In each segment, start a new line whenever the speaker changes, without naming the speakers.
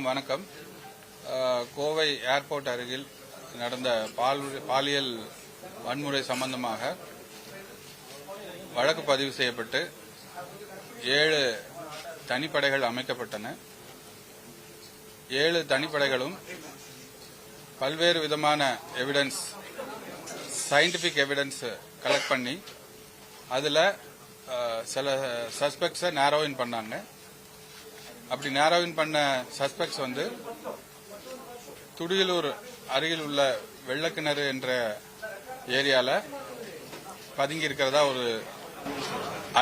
வணக்கம். கோவை ஏர்போர்ட் அருகில் நடந்த பால் பாலியல் வன்முறை சம்பந்தமாக வழக்கு பதிவு செய்யப்பட்டு ஏழு தனிப்படைகள் அமைக்கப்பட்டன. ஏழு தனிப்படைகளும் பல்வேறு விதமான எவிடன்ஸ் சயின்டிபிக் எவிடன்ஸ் கலெக்ட் பண்ணி அதில் சில சஸ்பெக்ட்ஸை நேரோயின் பண்ணாங்க. அப்படி நேரோவின் பண்ண சஸ்பெக்ட்ஸ் வந்து துடியலூர் அருகில் உள்ள வெள்ளக்கிணறு என்ற ஏரியால பதுங்கி இருக்கிறதா ஒரு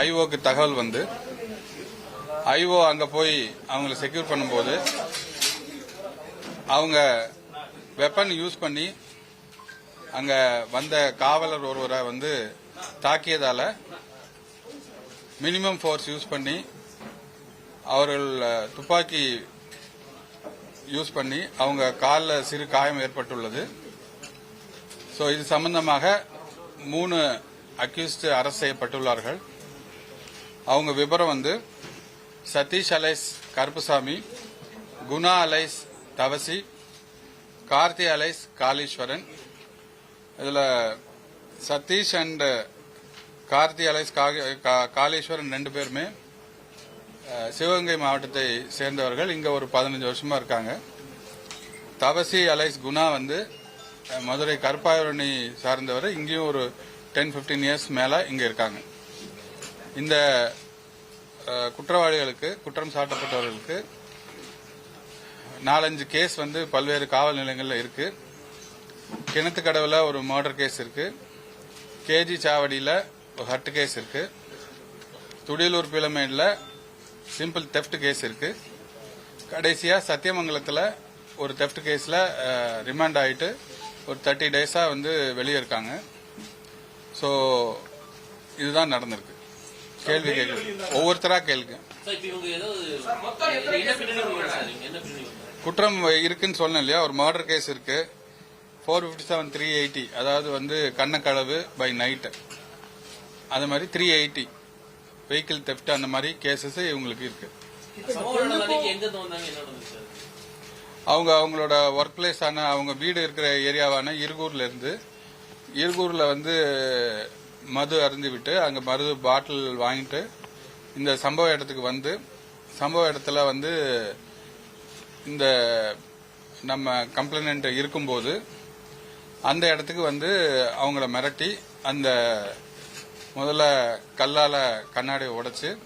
ஐஓக்கு தகவல் வந்து. ஐஓ அங்க போய் அவங்கள செக்யூர் பண்ணும்போது அவங்க வெப்பன் யூஸ் பண்ணி அங்க வந்த காவலர் ஒருவரை வந்து தாக்கியதால மினிமம் ஃபோர்ஸ் யூஸ் பண்ணி அவர்கள் துப்பாக்கி யூஸ் பண்ணி அவங்க காலில் சிறு காயம் ஏற்பட்டுள்ளது. ஸோ இது சம்பந்தமாக மூணு அக்யூஸ்டு அரெஸ்ட் செய்யப்பட்டுள்ளார்கள். அவங்க விவரம் வந்து Satish alias Karuppusamy Guna alias Thavasi Karthi alias Kaleeswaran. இதில் சதீஷ் அண்ட் கார்த்தி அலைஸ் கா- காளீஸ்வரன் ரெண்டு பேருமே சிவகங்கை மாவட்டத்தை சேர்ந்தவர்கள் இங்கே ஒரு பதினஞ்சு வருஷமாக இருக்காங்க. தவசி அலைஸ் குணா வந்து மதுரை கருப்பாயூரணி சார்ந்தவர் இங்கேயும் ஒரு டென் 15 இயர்ஸ் மேலே இங்கே இருக்காங்க. இந்த குற்றவாளிகளுக்கு குற்றம் சாட்டப்பட்டவர்களுக்கு நாலஞ்சு கேஸ் வந்து பல்வேறு காவல் நிலையங்களில் இருக்கு. கிணத்து கடவுல ஒரு மர்டர் கேஸ் இருக்கு. கேஜி சாவடியில் ஒரு ஹர்ட் கேஸ் இருக்கு. துடியலூர் பிளமேடில் சிம்பிள் தெஃப்ட் கேஸ் இருக்கு. கடைசியா சத்தியமங்கலத்துல ஒரு தெஃப்ட் கேஸ்ல ரிமாண்ட் ஆயிட்டு ஒரு தேர்ட்டி டேஸா வந்து வெளியே இருக்காங்க. ஸோ இதுதான் நடந்திருக்கு. கேள்வி கேட்க. ஒவ்வொருத்தரா கேளுங்க.
சார் இப்ப இவங்க ஏதாவது என்ன பின்னணி உள்ள சார் இவங்க என்ன பின்னணி உள்ள?
குற்றம் இருக்குன்னு சொன்னேன் இல்லையா? ஒரு மர்டர் கேஸ் இருக்கு. Four fifty seven three eighty அதாவது வந்து கண்ணக்களவு பை நைட்டு அது மாதிரி த்ரீ எயிட்டி வெஹிக்கிள் தெஃப்ட் அந்த மாதிரி கேசஸ் இவங்களுக்கு இருக்கு. அவங்க அவங்களோட ஒர்க் பிளேஸ் ஆன அவங்க வீடு இருக்கிற ஏரியாவான இருகூர்ல இருந்து இருகூர்ல வந்து மது அருந்து விட்டு அங்க மது பாட்டில் வாங்கிட்டு இந்த சம்பவ இடத்துக்கு வந்து சம்பவ இடத்துல வந்து இந்த நம்ம கம்ப்ளைண்ட் இருக்கும்போது அந்த இடத்துக்கு வந்து அவங்கள மிரட்டி அந்த முதல்ல கல்லால கண்ணாடியை உடைச்சு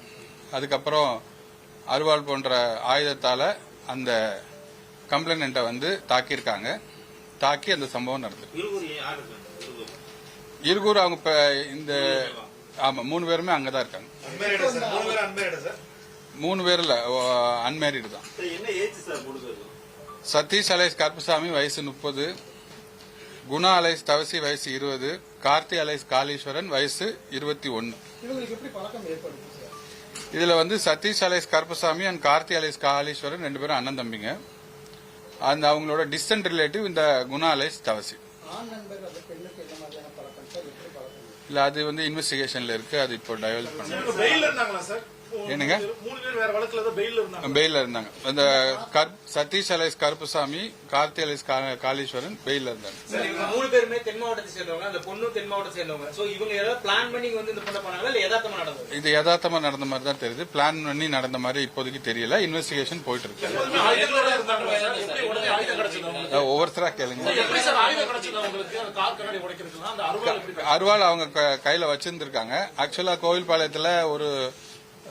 அதுக்கப்புறம் அருவாள் போன்ற ஆயுதத்தால அந்த கம்ப்ளைண்ட்டை வந்து தாக்கியிருக்காங்க. தாக்கி அந்த சம்பவம் நடந்தது.
இருக்காங்க?
இருகூர். அவங்க இப்ப இந்த ஆமா மூணு பேருமே அங்கதான் இருக்காங்க.
அன்மேரிடா சார். மூணு
பேர்ல அன்மேரிடு தான் சதீஷ் அலைஸ் கருப்புசாமி வயசு முப்பது. குணா அலைஸ் தவசி வயசு இருபது கார்த்தி அலைஸ் காளீஸ்வரன் வயசு இருபத்தி ஒன்னு.
இவங்களுக்கு எப்படி பழக்கம் ஏற்படுது சார்?
இதுல வந்து Satish alias Karuppasamy and Karthi alias Kaleeswaran ரெண்டு பேரும் அண்ணன் தம்பிங்க. அந்த அவங்களோட டிஸ்டன்ட் ரிலேட்டிவ் இந்த குணா அலைஸ் தவசி. இல்ல அது வந்து இன்வெஸ்டிகேஷன்ல இருக்கு. அது இப்போ டெவலப் பண்ண என்னங்க?
மூணு பேர் வேற வழக்குல தான் பெயில்ல இருந்தாங்க.
பெயில இருந்தாங்க. அந்த கர்- சதீஷ் அலைஸ் கருப்புசாமி கார்த்தி அலைஸ் கா- காளீஸ்வரன் பெயில இருந்தாங்க.
சார் இவங்க மூணு பேருமே தென் மாவட்டத்தை சேர்ந்தவங்க அந்த பொண்ணும் தென் மாவட்டத்தை சேர்ந்தவங்க சோ இவங்க ஏதாவது பிளான் பண்ணி வந்து இந்த பொண்ணை பண்ணாங்களா? இல்ல யதார்த்தமா நடந்தது?
இது யதார்த்தமா நடந்த மாதிரி தான் தெரியுது. பிளான் பண்ணி நடந்த மாதிரி இப்போதைக்கு தெரியல. இன்வெஸ்டிகேஷன் போயிட்டு இருக்கு. ஒவ்வொருத்தரா கேளுங்க.
அந்த அந்த அருவாள்
அவங்க க- கையில வச்சிருந்திருக்காங்க. ஆக்சுவலா கோவில்பாளையத்துல ஒரு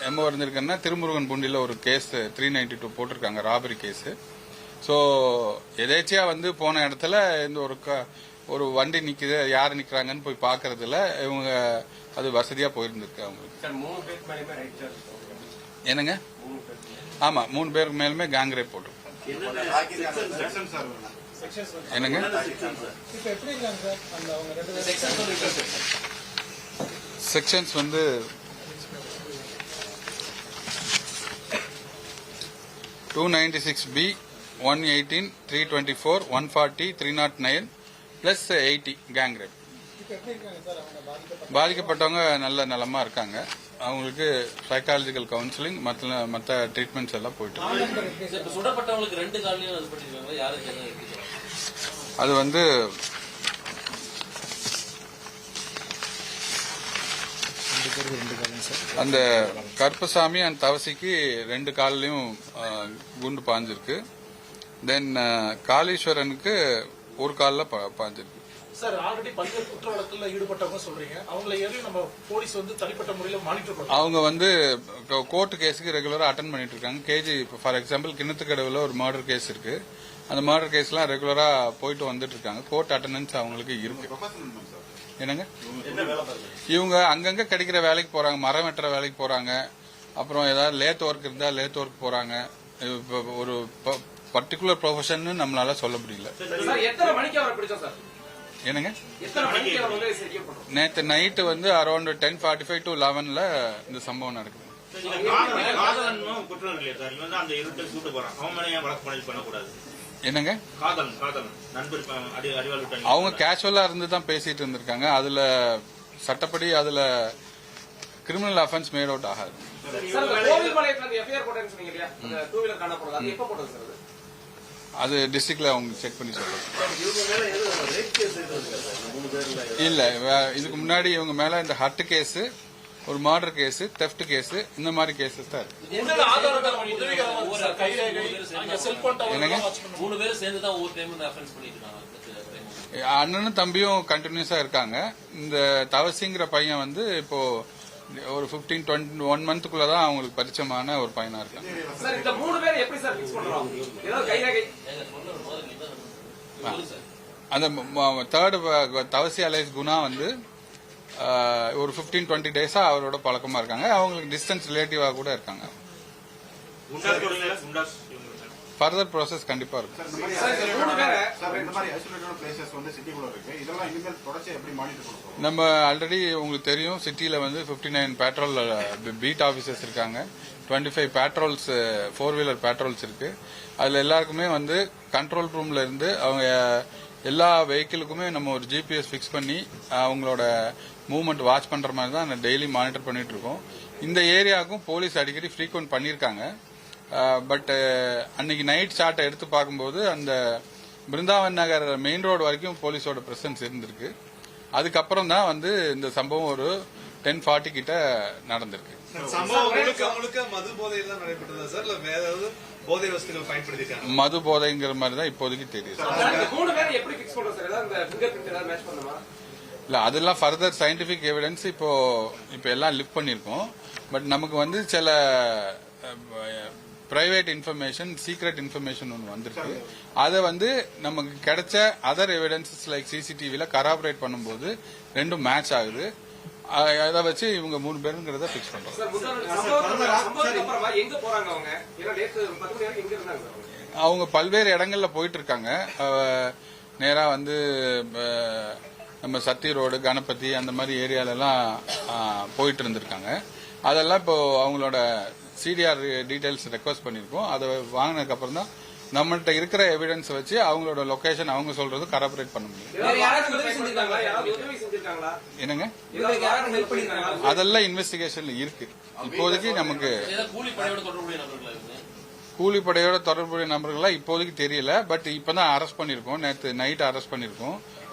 எம்ஓ இருந்திருக்குன்னா திருமுருகன் பூண்டியில் ஒரு கேஸ் த்ரீ நைன்டி டூ போட்டிருக்காங்க ராபரி கேஸு ஸோ எதேச்சியா வந்து போன இடத்துல இந்த ஒரு க- ஒரு வண்டி நிக்குது யார் நிக்கிறாங்கன்னு போய் பார்க்கறதுல இவங்க அது வசதியா போயிருந்திருக்கு அவங்களுக்கு
சார் மூணு பேருக்கு மேலேயுமே ரைட் சார்
என்னங்க ஆமா மூணு பேருக்கு மேலுமே கேங் ரேப் போட்டிருக்கோம். என்னங்க
இப்ப எப்படி இருக்காங்க சார் அந்த அவங்க ரெண்டு பேரும்
செக்ஷன்ஸ் வந்து two ninety six B one eighteen three twenty four one forty three nought nine plus eighty gang rape
இப்ப எப்படி இருக்காங்க சார் அவங்க பாதிக்கப்பட்ட
பாதிக்கப்பட்டவங்க நல்ல நலமா இருக்காங்க. அவங்களுக்கு சைக்காலஜிக்கல் கவுன்சிலிங் மற்ற மற்ற ட்ரீட்மெண்ட்ஸ் எல்லாம் போயிட்டு இருக்கு.
ஆனந்தர்
அந்த கருப்பசாமி அண்ட் தவசிக்கு ரெண்டு கால்லையும் குண்டு பாஞ்சிருக்கு. தென் காளீஸ்வரனுக்கு ஒரு காலில் பாஞ்சிருக்கு.
சார் ஆல்ரெடி பல்வேறு குற்ற வழக்குல ஈடுபட்டவங்க சொல்றீங்க. அவங்கள ஏறி நம்ம போலீஸ் வந்து தனிப்பட்ட முறையில மானிட்டர்
அவங்க வந்து கோர்ட் கேஸுக்கு ரெகுலரா அட்டன் பண்ணிட்டு இருக்காங்க. கேஜி ஃபார் எக்ஸாம்பிள் கிணத்துக்கடவுல ஒரு மர்டர் கேஸ் இருக்கு. அந்த மர்டர் கேஸ்லாம் ரெகுலரா போயிட்டு வந்துட்டு இருக்காங்க. கோர்ட் அட்டண்டன்ஸ் அவங்களுக்கு இருக்கு. என்னங்க? இவங்க அங்கங்க கிடைக்கிற வேலைக்கு போறாங்க மரம் வெட்டுற வேலைக்கு போறாங்க. அப்புறம் ஏதாவது லேத் ஒர்க் இருந்தா லேத் ஒர்க் போறாங்க. இப்ப ஒரு பர்டிகுலர் ப்ரொஃபஷன் நம்மளால சொல்ல முடியல.
சார் எத்தனை மணிக்கு அவரை பிடிச்சோம் சார்?
என்னங்க? நேத்து நைட்டு வந்து around ten forty five to லெவன்ல இந்த சம்பவம் நடக்குது.
குற்றம் இல்லையா சார். இவன் தான் அந்த இருட்டை சூட்டு போறான். அவன் மேலே வழக்கு பதிவு பண்ணக்கூடாது.
என்னங்க? அவங்க கேஷுவலா இருந்து தான் பேசிட்டு இருந்திருக்காங்க. அதுல சட்டப்படி அதுல கிரிமினல் அஃபென்ஸ் மேட் அவுட் ஆகாது.
அது எப்ப போட்டது சார் அது?
அது டிஸ்ட்ரிக்ட்ல அவங்க செக் பண்ணி சொல்றாங்க. இல்ல வே- இதுக்கு முன்னாடி இவங்க மேல இந்த ஹட் கேஸ் ஒரு மர்டர் கேஸ் தெஃப்ட் கேஸ் இந்த மாதிரி கேசஸ் தான். அண்ணனும் தம்பியும் கண்டினியூஸா இருக்காங்க. இந்த தவசிங்கிற பையன் வந்து இப்போ ஒரு 15 டுவெண்ட்டி ஒன் மந்த்துக்குள்ள தான் அவங்களுக்கு பரிச்சயமான ஒரு பையனா இருக்காங்க. அந்த தேர்ட் தவசி அலைஸ் குணா வந்து ஒரு 15 டுவெண்ட்டி டேஸா அவரோட பழக்கமா இருக்காங்க. அவங்களுக்கு டிஸ்டன்ஸ் ரிலேட்டிவா கூட இருக்காங்க. ஃபர்தர் ப்ராசஸ் கண்டிப்பா இருக்கும்.
சார் இந்த மாதிரி
சார் இந்த மூணு பேரை
சார் இந்த மாதிரி ஐசோலேட்டட் பிளேசஸ் வந்து சிட்டிக்குள்ள இருக்கு. இதெல்லாம் இனிமேல் தொடர்ச்சியா எப்படி மானிட்டர் கொடுப்போம்
நம்ம ஆல்ரெடி உங்களுக்கு தெரியும் சிட்டியில் வந்து 59 நைன் பேட்ரோல் பீட் ஆஃபீஸர்ஸ் இருக்காங்க. 25 five patrols four wheeler patrols இருக்கு. அதில் எல்லாருக்குமே வந்து கண்ட்ரோல் ரூம்ல இருந்து அவங்க எல்லா வெஹிக்கிளுக்குமே நம்ம ஒரு ஜிபிஎஸ் ஃபிக்ஸ் பண்ணி அவங்களோட மூவ்மெண்ட் வாட்ச் பண்ற மாதிரி தான் டெய்லி மானிட்டர் பண்ணிட்டு இருக்கோம். இந்த ஏரியாவுக்கும் போலீஸ் அடிக்கடி ஃப்ரீக்வெண்ட் பண்ணியிருக்காங்க. பட் அன்னைக்கு நைட் ஷாட்டை எடுத்து பார்க்கும்போது அந்த பிருந்தாவன் நகர் மெயின் ரோடு வரைக்கும் போலீஸோட பிரசன்ஸ் இருந்திருக்கு. அதுக்கப்புறம் தான் வந்து இந்த சம்பவம் ஒரு டென் ஃபார்ட்டி கிட்ட நடந்திருக்கு.
மது
போதைங்கிற மாதிரி தான் இப்போதைக்கு தெரியுது.
பிக்ஸ்
இல்ல அதெல்லாம் ஃபர்தர் சயின்டிபிக் எவிடன்ஸ் இப்போ இப்போ எல்லாம் லிஃப்ட் பண்ணியிருக்கோம். பட் நமக்கு வந்து சில பிரைவேட் இன்ஃபர்மேஷன் சீக்ரெட் இன்ஃபர்மேஷன் ஒன்று வந்திருக்கு. அதை வந்து நமக்கு கிடைச்ச அதர் எவிடன்சஸ் லைக் சிசிடிவில கராபரேட் பண்ணும்போது ரெண்டும் மேட்ச் ஆகுது. அதை வச்சு இவங்க மூணு பேருங்கிறத
எங்க போறாங்க அவங்க?
பல்வேறு இடங்கள்ல போயிட்டு இருக்காங்க. நேரா வந்து நம்ம சத்தி ரோடு கணபதி அந்த மாதிரி ஏரியால எல்லாம் அஹ், போயிட்டு இருந்திருக்காங்க அதெல்லாம் இப்போ அவங்களோட சிடிஆர் டீடைல்ஸ் ரெக்வஸ்ட் பண்ணியிருக்கோம். அதை வாங்கினதுக்கு அப்புறம் தான் நம்மள்ட்ட இருக்கிற எவிடன்ஸ் வச்சு அவங்களோட லொகேஷன் அவங்க சொல்றது கரபரேட் பண்ண முடியும்.
வேற யாராவது உதவி செஞ்சிருக்காங்களா? யாராவது உதவி செஞ்சிருக்காங்களா?
என்னங்க? அதெல்லாம் இன்வெஸ்டிகேஷன்ல இருக்கு. இப்போதைக்கு நமக்கு கூலிப்படையோட தொடர்புடைய நபர்களா இப்போதைக்கு தெரியல. பட் இப்பதான் அரெஸ்ட் பண்ணிருக்கோம் நேற்று நைட் அரெஸ்ட் பண்ணிருக்கோம்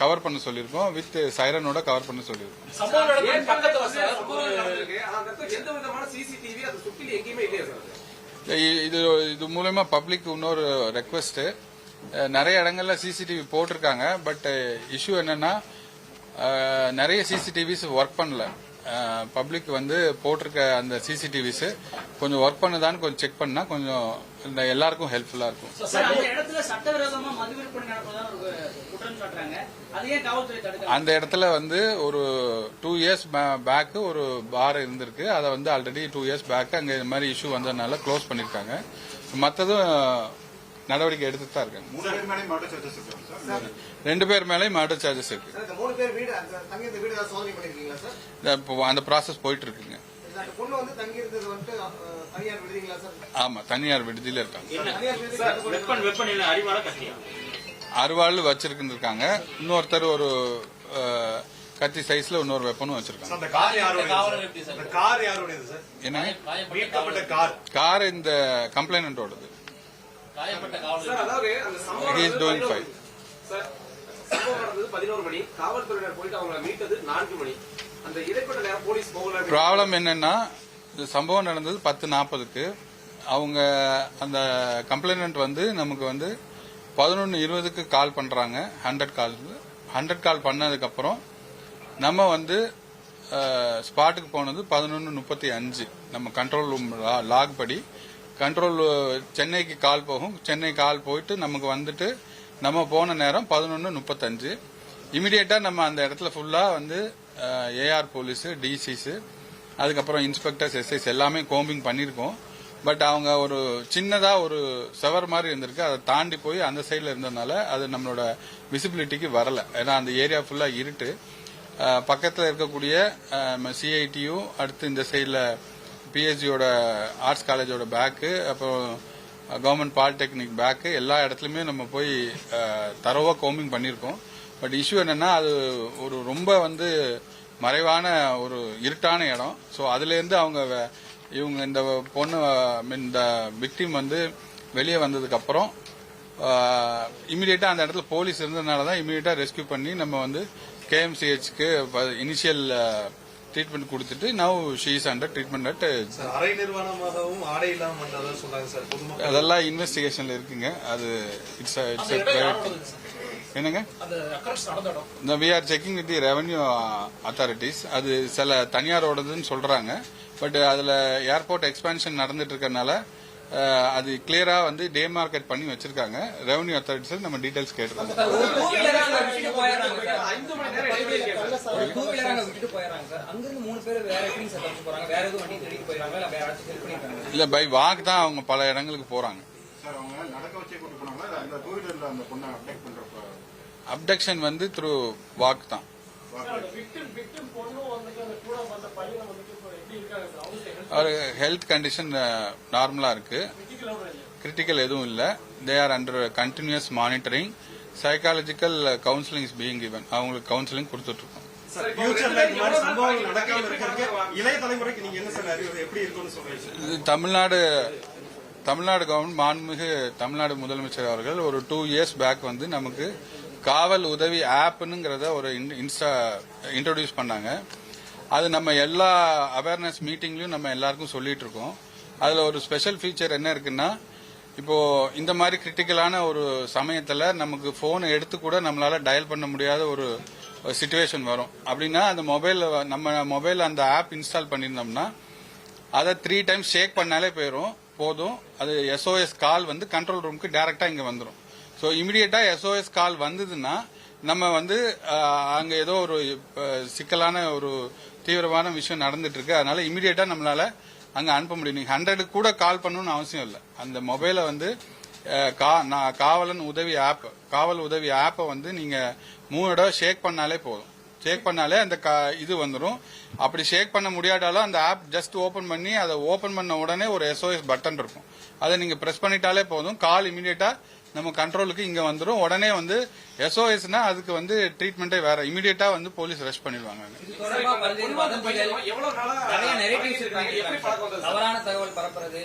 கவர் பண்ண சொல்லியிருக்கோம் வித் சைரனோட கவர் பண்ண சொல்லியிருக்கோம். இது இது மூலமா பப்ளிக் இன்னொரு ரெக்வெஸ்ட் நிறைய இடங்கள்ல சிசிடிவி போட்டிருக்காங்க பட் இஷ்யூ என்னன்னா நிறைய சிசிடிவிஸ் ஒர்க் பண்ணல. பப்ளிக் வந்து போட்டிருக்க அந்த சிசிடிவிஸ் கொஞ்சம் ஒர்க் பண்ணுதான்னு கொஞ்சம் செக் பண்ணா கொஞ்சம் இந்த எல்லாருக்கும் ஹெல்ப்ஃபுல்லா இருக்கும்.
அந்த இடத்துல
வந்து ஒரு டூ இயர்ஸ் பேக் ஒரு பார் இருந்திருக்கு. அதை வந்து ஆல்ரெடி டூ இயர்ஸ் பேக் அங்க இந்த மாதிரி இஷ்யூ வந்ததுனால க்ளோஸ் பண்ணிருக்காங்க. மற்றதும் நடவடிக்கை எடுத்துட்டு தான் இருக்காங்க
மூணு பேர் மேலே மர்டர் சார்ஜஸ் இருக்காங்க சார்
ரெண்டு பேர் மேலேயும் மர்டர் சார்ஜஸ் இருக்கு.
சார் இந்த மூணு பேர் வீடு அந்த தங்கி இருந்த வீடு ஏதாவது சோதனை பண்ணிருக்கீங்களா சார்?
இந்த இப்போ அந்த ப்ராசஸ் போயிட்டு இருக்குங்க.
இந்த
ஆமா தனியார் விடுதியில இருக்காங்க.
என்ன
தனியார் விடுதி
வெப்பன் வெப்பன் இல்லை அறிவால கத்தியா
அருவாள் வச்சிருக்காங்க இன்னொருத்தர் ஒரு கத்தி சைஸ்ல இன்னொரு வெப்பனும் வச்சிருக்காங்க.
அந்த கார் யாருடையது
காவலர்
சார்?
எப்படி
சார்? அந்த பதினோரு மணி காவல்துறையினர் போயிட்டு அவங்களை மீட்டது நான்கு மணி. அந்த இடைப்பட்ட நேரம் போலீஸ் போகல
ப்ராப்ளம் என்னன்னா இந்த சம்பவம் நடந்தது பத்து நாற்பதுக்கு அவங்க அந்த கம்ப்ளைனண்ட் வந்து நமக்கு வந்து பதினொன்று இருபதுக்கு கால் பண்ணுறாங்க ஹண்ட்ரட் கால் ஹண்ட்ரட் கால் பண்ணதுக்கப்புறம் நம்ம வந்து ஸ்பாட்டுக்கு போனது பதினொன்று முப்பத்தி அஞ்சு. நம்ம கண்ட்ரோல் ரூம் லாக் படி. கண்ட்ரோல் சென்னைக்கு கால் போகும். சென்னை கால் போயிட்டு நமக்கு வந்துட்டு நம்ம போன நேரம் பதினொன்று முப்பத்தஞ்சு. இமிடியேட்டா நம்ம அந்த இடத்துல ஃபுல்லா வந்து ஏஆர் போலீஸ் டிசிஸ் அதுக்கப்புறம் இன்ஸ்பெக்டர்ஸ் எஸ்ஐஸ் எல்லாமே கோம்பிங் பண்ணியிருக்கோம் பட் அவங்க ஒரு சின்னதா ஒரு செவர் மாதிரி இருந்திருக்கு. அதை தாண்டி போய் அந்த சைடில் இருந்ததுனால அது நம்மளோட விசிபிலிட்டிக்கு வரல. ஏன்னா அந்த ஏரியா ஃபுல்லா இருட்டு. பக்கத்தில் பக்கத்துல இருக்கக்கூடிய சிஐடியும் அடுத்து இந்த சைடில் பிஎஸ்ஜியோட ஆர்ட்ஸ் காலேஜோட பேக்கு அப்புறம் கவர்மெண்ட் பாலிடெக்னிக் பேக்கு எல்லா இடத்துலையுமே நம்ம போய் தரவா கோமிங் பண்ணியிருக்கோம் பட் இஷ்யூ என்னன்னா அது ஒரு ரொம்ப வந்து மறைவான ஒரு இருட்டான இடம். ஸோ அதுலேருந்து அவங்க வே- இவங்க இந்த பொண்ணு இந்த விக்டிம் வந்து வெளியே வந்ததுக்கு அப்புறம் இமீடியட்டா அந்த இடத்துல போலீஸ் இருந்ததுனால தான் இமீடியட்டா ரெஸ்கியூ பண்ணி நம்ம வந்து கேஎம்சிஹெச்க்கு இனிஷியல் ட்ரீட்மெண்ட் கொடுத்துட்டு now she's under treatment at
sir அரை நிர்வாணமாகவும் ஆடை இல்லாம சொல்றாங்க சார்
அதெல்லாம் இன்வெஸ்டிகேஷன்ல இருக்குங்க. அது இட்ஸ் இட்ஸ் என்னங்க? இந்த we are checking with the revenue authorities அது சில தனியாரோடதுன்னு சொல்றாங்க. பட் அதுல ஏர்போர்ட் எக்ஸ்பான்ஷன் நடந்துட்டு இருக்கறனால அஹ், அது கிளியரா வந்து டே மார்க்கெட் பண்ணி வச்சிருக்காங்க. ரெவன்யூ அத்தாரிட்டிஸ் நம்ம டீடைல்ஸ்
பண்ணிருக்காங்க
இல்ல பை வாக் தான் அவங்க பல இடங்களுக்கு போறாங்க. அப்டக்ஷன் வந்து த்ரூ வாக் தான். அவர் ஹெல்த் கண்டிஷன் நார்மலா இருக்கு. கிரிட்டிக்கல் எதுவும் இல்ல. They are under continuous monitoring psychological counselling is being given. அவங்களுக்கு கவுன்சிலிங் கொடுத்துட்டு இருக்கோம் தமிழ்நாடு தமிழ்நாடு கவர்மெண்ட் மாண்புமிகு தமிழ்நாடு முதலமைச்சர் அவர்கள் ஒரு டூ இயர்ஸ் பேக் வந்து நமக்கு காவல் உதவி ஆப்னுங்கிறத ஒரு இன்ஸ்டா இன்ட்ரோடியூஸ் பண்ணாங்க. அது நம்ம எல்லா அவேர்னஸ் மீட்டிங்லையும் நம்ம எல்லாருக்கும் சொல்லிட்டு இருக்கோம் அதுல ஒரு ஸ்பெஷல் ஃபீச்சர் என்ன இருக்குன்னா இப்போ இந்த மாதிரி கிரிட்டிக்கலான ஒரு சமயத்துல நமக்கு போனை எடுத்து கூட நம்மளால டயல் பண்ண முடியாத ஒரு சுச்சுவேஷன் வரும். அப்படின்னா அந்த மொபைல் நம்ம மொபைல் அந்த ஆப் இன்ஸ்டால் பண்ணியிருந்தோம்னா அதை த்ரீ டைம்ஸ் ஷேக் பண்ணாலே போயிடும் போதும். அது எஸ்ஓஎஸ் கால் வந்து கண்ட்ரோல் ரூமுக்கு டேரெக்டாக இங்க வந்துடும் ஸோ இமிடியேட்டாக எஸ்ஓஎஸ் கால் வந்ததுன்னா நம்ம வந்து அங்கே ஏதோ ஒரு சிக்கலான ஒரு தீவிரமான விஷயம் நடந்துட்டு இருக்கு அதனால இமிடியேட்டா நம்மளால அங்கே அனுப்ப முடியும். நீங்கள் ஹண்ட்ரடுக்கு கூட கால் பண்ணணும்னு அவசியம் இல்லை. அந்த மொபைலை வந்து கா- நான் காவலன் உதவி ஆப் காவல் உதவி ஆப்பை வந்து நீங்கள் மூணு தடவை ஷேக் பண்ணாலே போதும். ஷேக் பண்ணாலே அந்த இது வந்துடும் அப்படி ஷேக் பண்ண முடியாட்டாலும் அந்த ஆப் ஜஸ்ட் ஓப்பன் பண்ணி அதை ஓப்பன் பண்ண உடனே ஒரு எஸ்ஓஎஸ் பட்டன் இருக்கும். அதை நீங்கள் ப்ரெஸ் பண்ணிட்டாலே போதும். கால் இமீடியட்டாக நம்ம கண்ட்ரோலுக்கு இங்க வந்துடும் உடனே வந்து எஸ்ஓஎஸ்னா அதுக்கு வந்து ட்ரீட்மெண்ட்டே வேற. இமீடியட்டா வந்து போலீஸ் ரெஸ்ட் பண்ணிடுவாங்க.
இது தொடர்பா பல்வேறு வதந்திகள் நிறைய நெரேட்டிவ்ஸ் இருக்காங்க. தவறான தகவல் பரப்புறது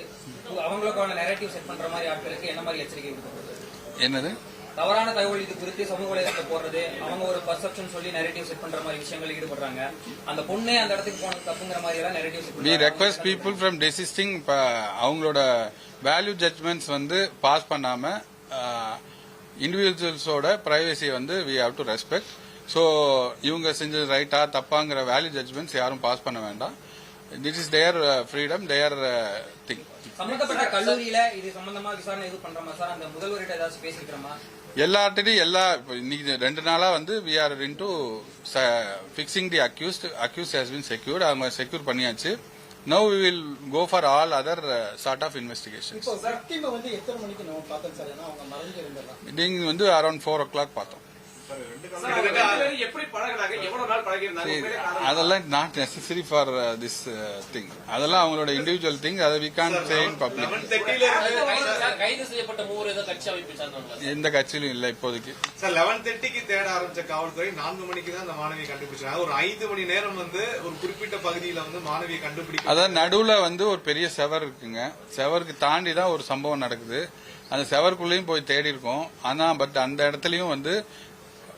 அவங்களுக்கான நெரேட்டிவ் செட் பண்ற மாதிரி ஆட்களுக்கு என்ன மாதிரி எச்சரிக்கை கொடுக்கப்படுது
என்னது?
தவறான தகவல் இது குறித்து சமூக வலைதளத்தில் போடுறது அவங்க ஒரு பர்செப்ஷன் சொல்லி நெரேட்டிவ் செட் பண்ற மாதிரி விஷயங்கள் ஈடுபடுறாங்க. அந்த பொண்ணே அந்த இடத்துக்கு போனது தப்புங்கிற மாதிரி எல்லாம் narrative set
we request people from desisting அவங்களோட வேல்யூ ஜட்மெண்ட்ஸ் வந்து பாஸ் பண்ணாம இண்டிவிஜுவல்ஸோட பிரைவசியை வந்து we have to respect so இவங்க செஞ்சது ரைட்டா தப்பாங்கிற வேல்யூ ஜட்மெண்ட்ஸ் யாரும் பாஸ் பண்ண வேண்டாம். This is their freedom their thing
சம்பந்தப்பட்ட கல்லூரியில இது சம்பந்தமா விசாரணை எதுவும் பண்றோமா? சார் அந்த முதல்வர்கிட்ட ஏதாச்சும் பேசிக்கிறோமா
எல்லார்ட்டையும் எல்லா இப்ப இன்னைக்கு ரெண்டு நாளா வந்து we are in to fixing the accused accused has been secured அவங்க செக்யூர் பண்ணியாச்சு. Now we will go for all other sort of investigation
வந்து
அரௌண்ட் ஃபோர் ஓ கிளாக் பார்த்தோம்.
எப்படி பழகினாங்க? எவ்வளவு நாள் பழகிருந்தாங்க
அதெல்லாம் not necessary for this thing அதெல்லாம் அவங்களோட இண்டிவிஜுவல் திங் அதை we can't say in public எந்த கட்சியிலும் இல்லை இப்போதைக்கு.
சார் லெவன் தேர்ட்டிக்கு தேட ஆரம்பிச்ச காவல்துறை நான்கு மணிக்கு தான் அந்த மாணவியை கண்டுபிடிச்சாங்க. ஒரு ஐந்து மணி நேரம் வந்து ஒரு குறிப்பிட்ட பகுதியில வந்து மாணவியை கண்டுபிடிக்க
அதான் நடுவுல வந்து ஒரு பெரிய செவர் இருக்குங்க. செவருக்கு தாண்டி தான் ஒரு சம்பவம் நடக்குது. அந்த செவருக்குள்ளேயும் போய் தேடி இருக்கோம் ஆனா பட் அந்த இடத்துலயும் வந்து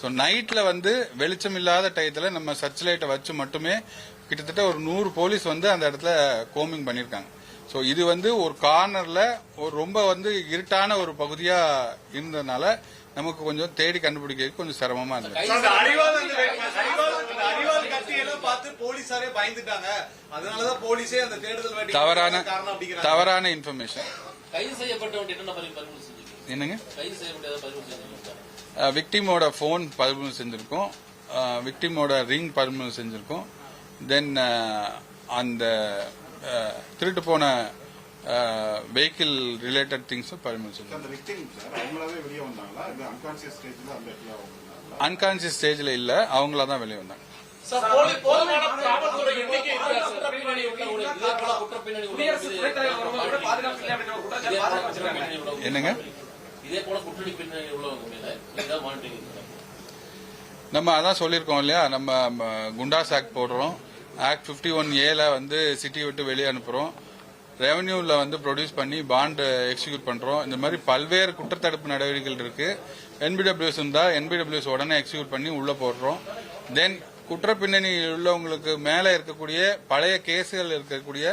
ஸோ நைட்ல வந்து வெளிச்சம் இல்லாத டயத்துல நம்ம சர்ச் லைட்டை வச்சு மட்டுமே கிட்டத்தட்ட ஒரு நூறு போலீஸ் வந்து அந்த இடத்துல கோமிங் பண்ணியிருக்காங்க ஸோ இது வந்து ஒரு கார்னர்ல ஒரு ரொம்ப வந்து இருட்டான ஒரு பகுதியா இருந்ததுனால நமக்கு கொஞ்சம் தேடி கண்டுபிடிக்கிறதுக்கு கொஞ்சம் சிரமமா இருந்தது. தவறான தவறான இன்ஃபர்மேஷன் என்னங்க? விக்டிமோட ஃபோன் பறிமுதல் செஞ்சிருக்கோம் விக்டிமோட ரிங் பறிமுதல் செஞ்சிருக்கோம் தென் அந்த திருட்டு போன வெஹிக்கிள் ரிலேட்டட் திங்ஸும் பறிமுதல் செஞ்சிருக்கோம்
அந்த விக்டிம் சார் அவங்களாவே வெளியே வந்தாங்களா இல்ல அன்கான்சியஸ் ஸ்டேஜ்ல
இல்ல அவங்களா தான் வெளியே வந்தாங்க என்னங்க
இதே போல குற்றடி பின்னணி உள்ளவங்க மேல மானிட்டரிங்
நம்ம அதான் சொல்லியிருக்கோம் இல்லையா? நம்ம குண்டாஸ் ஆக்ட் போடுறோம். ஆக்ட் 51 ஒன் ஏல வந்து சிட்டி விட்டு வெளியே அனுப்புறோம். ரெவன்யூவில் வந்து ப்ரொடியூஸ் பண்ணி பாண்டு எக்ஸிக்யூட் பண்ணுறோம் இந்த மாதிரி பல்வேறு குற்றத்தடுப்பு நடவடிக்கைகள் இருக்குது என்பிடபிள்யூஸ் இருந்தால் என்பிடபிள்யூஸ் உடனே எக்ஸிக்யூட் பண்ணி உள்ளே போடுறோம். தென் குற்ற பின்னணி உள்ளவங்களுக்கு மேலே இருக்கக்கூடிய பழைய கேஸுகள் இருக்கக்கூடிய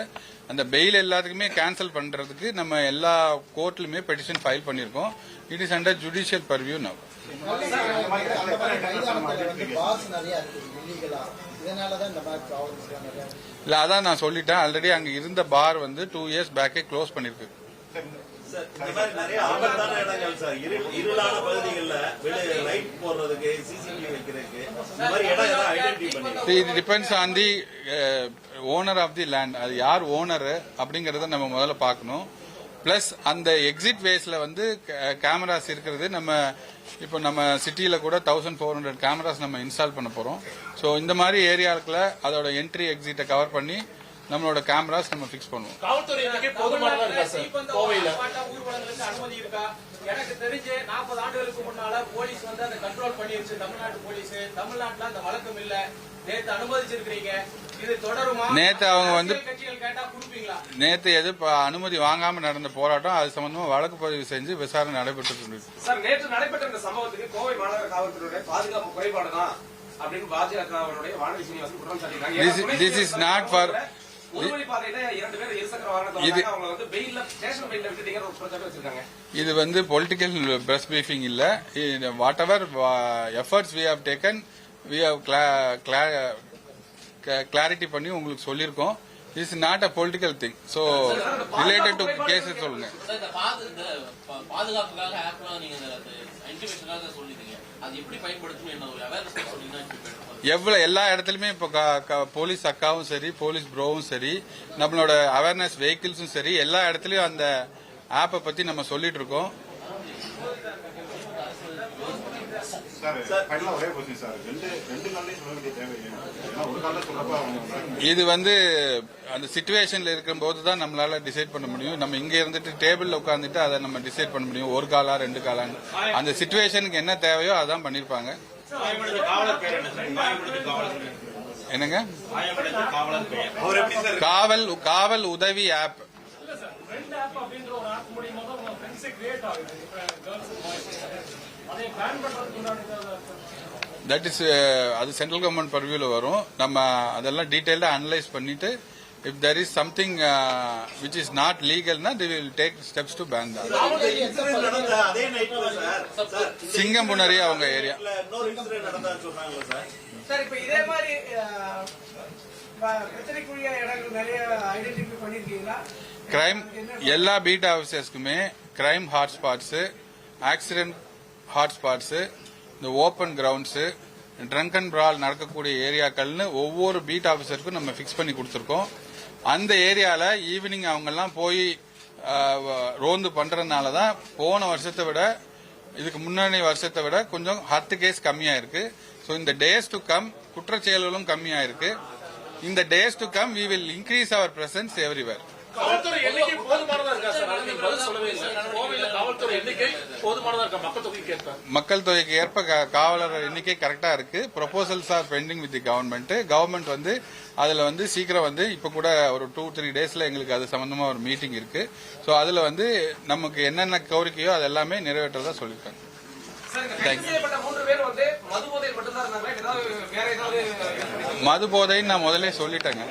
அந்த பெயில் எல்லாத்துக்குமே கேன்சல் பண்றதுக்கு நம்ம எல்லா கோர்ட்லயுமே பெட்டிஷன் ஃபைல் பண்ணியிருக்கோம். It is under judicial purview now. இல்ல அதான் நான் சொல்லிட்டேன். ஆல்ரெடி அங்க இருந்த பார் வந்து டூ இயர்ஸ் பேக்கே க்ளோஸ் பண்ணிருக்கு இது depends on the owner of the land அது யார் ஓனர் அப்படிங்கறத நம்ம முதல்ல பார்க்கணும். பிளஸ் அந்த எக்ஸிட் வேஸ்ல வந்து கேமராஸ் இருக்கிறது நம்ம இப்போ நம்ம சிட்டியில கூட தௌசண்ட் ஃபோர் ஹண்ட்ரட் கேமராஸ் நம்ம இன்ஸ்டால் பண்ண போறோம். ஸோ இந்த மாதிரி ஏரியாவுக்குள்ள அதோட என்ட்ரி எக்ஸிட்டை கவர் பண்ணி நம்மளோட கேமராஸ் நம்ம ஃபிக்ஸ் பண்ணுவோம்.
காவல்துறை எண்ணிக்கை போதுமானதா இருக்கா சார் கோவையில. ஊர்வலங்களுக்கு அனுமதி இருக்கா? எனக்கு தெரிஞ்சு நாற்பது ஆண்டுகளுக்கு முன்னால போலீஸ் வந்து அதை கண்ட்ரோல் பண்ணிருச்சு. தமிழ்நாட்டு போலீஸ் தமிழ்நாட்டுல அந்த வழக்கம் இல்ல. நேத்து அனுமதிச்சிருக்கீங்க இது தொடருமா?
நேத்து அவங்க வந்து- நேற்று எது ப- அனுமதி வாங்காம நடந்த போராட்டம் அது சம்பந்தமா வழக்கு பதிவு செஞ்சு விசாரணை நடைபெற்று இருந்துச்சு.
சார் நேற்று நடைபெற்ற இந்த சம்பவத்துக்கு கோவை மாநகர காவல்துறையுடைய பாதுகாப்பு குறைபாடு தான் அப்படின்னு வானதி சீனிவாசன் குற்றம் சாட்டியிருக்காங்க.
This is- this is இது-
வந்து
பொலிட்டிக்கல் பிரஸ் பிரீஃபிங் இல்ல. Whatever efforts we have taken we have clarity பண்ணி உங்களுக்கு சொல்லியிருக்கோம். Is not a political thing so related to cases சொல்லுங்க. எவ்வளவு எல்லா இடத்துலயுமே இப்போ க- க- போலீஸ் அக்காவும் சரி போலீஸ் ப்ரோவும் சரி நம்மளோட அவேர்னஸ் வெஹிக்கிள்ஸும் சரி எல்லா இடத்துலயும் அந்த ஆப்பை பத்தி நம்ம சொல்லிட்டு இருக்கோம்.
சார் ஃபைனலா ஒரே கொஸ்டின் சார். ரெண்டு ரெண்டு நாள்லயும் சொல்ல வேண்டிய தேவை
இது வந்து அந்த சுச்சுவேஷன்ல இருக்கும்போது தான் நம்மளால டிசைட் பண்ண முடியும். நம்ம இங்க இருந்துட்டு டேபிள்ல உட்காந்துட்டு அதை நம்ம டிசைட் பண்ண முடியும். ஒரு காலா ரெண்டு காலான்னு. அந்த சுச்சுவேஷனுக்கு என்ன தேவையோ அதான் பண்ணிருப்பாங்க. என்னங்க? காவல் காவல் உதவி ஆப் தட் இஸ் அது சென்ட்ரல் கவர்மெண்ட் பர்வியூல வரும். நம்ம அதெல்லாம் டீடைல்டா அனலைஸ் பண்ணிட்டு if there is something which is not லீகல்னா the will take steps to ban தான்
இந்த
சிங்கம்புணரி அவங்க ஏரியா கிரைம் எல்லா பீட் ஆஃபீஸர்ஸ்க்குமே கிரைம் ஹாட்ஸ்பாட்ஸ் ஆக்சிடென்ட் ஹாட்ஸ்பாட்ஸ் இந்த open grounds drunk and brawl நடக்கக்கூடிய ஏரியாக்கள்னு ஒவ்வொரு பீட் ஆஃபீஸருக்கும் நம்ம ஃபிக்ஸ் பண்ணி கொடுத்துருக்கோம். அந்த ஏரியால ஈவினிங் அவங்கெல்லாம் போய் ரோந்து பண்றதுனால தான் போன வருஷத்தை விட இதுக்கு முன்னாடி வருஷத்தை விட கொஞ்சம் ஹத்து கேஸ் கம்மியாக இருக்கு ஸோ இந்த டேஸ் டு கம் குற்றச்செயல்களும் கம்மியாக இருக்கு இந்த days to come we will increase our presence everywhere
காவல்துறை எண்ணிக்கை போதுமானதா இருக்கா சார்? அதுக்கு நீங்க பதில் சொல்லவே இல்லை. கோவையில காவல்துறை எண்ணிக்கை போதுமானதா இருக்கா? மக்கள் தொகைக்கு ஏற்ப.
மக்கள் தொகைக்கு ஏற்ப காவலர் எண்ணிக்கை கரெக்டா இருக்கு. Proposals are pending with the government government வந்து அதுல வந்து சீக்கிரம் வந்து இப்ப கூட ஒரு டூ த்ரீ டேஸ்ல எங்களுக்கு அது சம்பந்தமா ஒரு மீட்டிங் இருக்கு. ஸோ அதுல வந்து நமக்கு என்னென்ன கோரிக்கையோ அது எல்லாமே நிறைவேற்றதா சொல்லியிருக்காங்க. மது போதைன்னு நான் முதல்ல சொல்லிட்டேங்க.